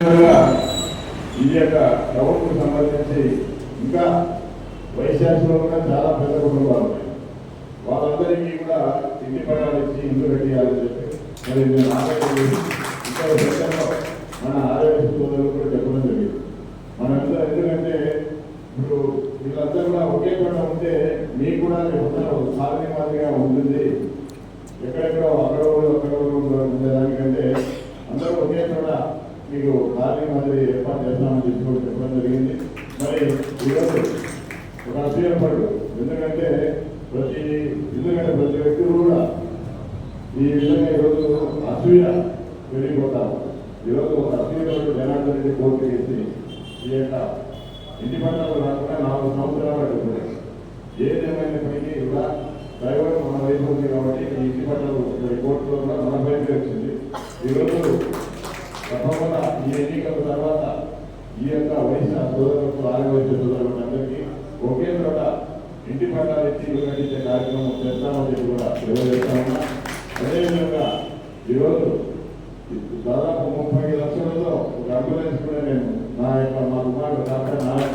ఈ యొక్క ప్రభుత్వం సంబంధించి ఇంకా వైశాఖలో కూడా చాలా పెద్ద కుటుంబాలు ఉన్నాయి. వాళ్ళందరికీ కూడా ఇంటి పట్టాలు ఇచ్చి ఇల్లు కట్టియాలని చెప్పి మరి నేను ఆరోగ్య ఇక్కడ సెక్షన్లో మన ఆరోగ్య సోదరులు కూడా చెప్పడం జరిగింది. మన ఎందుకంటే ఇప్పుడు వీళ్ళందరూ కూడా ఒకే చోట ఉంటే మీకు కూడా సాధన మాదిరిగా ఉంటుంది. ఎక్కడెక్కడో అక్కడ కూడా అక్కడ ఉండేదానికంటే అందరూ ఒకే చోట మీకు ఖాళీ మాదిరి ఏర్పాటు చేస్తామని చెప్పి కూడా చెప్పడం జరిగింది. మరి ఈరోజు ఒక అసూయ ఎందుకంటే ప్రతి ఎందుకంటే ప్రతి వ్యక్తులు కూడా ఈ విధంగా ఈరోజు అసూయ పెరిగిపోతారు. ఈరోజు ఒక అసూయ జనార్దన్ రెడ్డి కోర్టు చేసి ఈ యొక్క ఇంటి పట్టాలు రాకుండా నాలుగు సంవత్సరాలు అడుగుతుంది ఏదేమైనప్పటికీ కూడా డ్రైవర్ మన వైపు ఉంది కాబట్టి ఈ ఇంటి పట్టాలు మరి కోర్టులో కూడా మన వైపే వచ్చింది. ఈరోజు ఈ ఎన్నికల తర్వాత ఈ యొక్క వైశ్య సోదరులకు ఆరోగ్య సోదరులకు ఒకే చోట ఇంటి పట్టాలు ఇచ్చి వివరించే కార్యక్రమం చేస్తామని కూడా తెలియజేస్తామన్నా. అదేవిధంగా ఈరోజు దాదాపు ముప్పై లక్షలలో ఒక అంబులెన్స్ కూడా నేను నా యొక్క మా కుమారుడు డాక్టర్ నారాయణ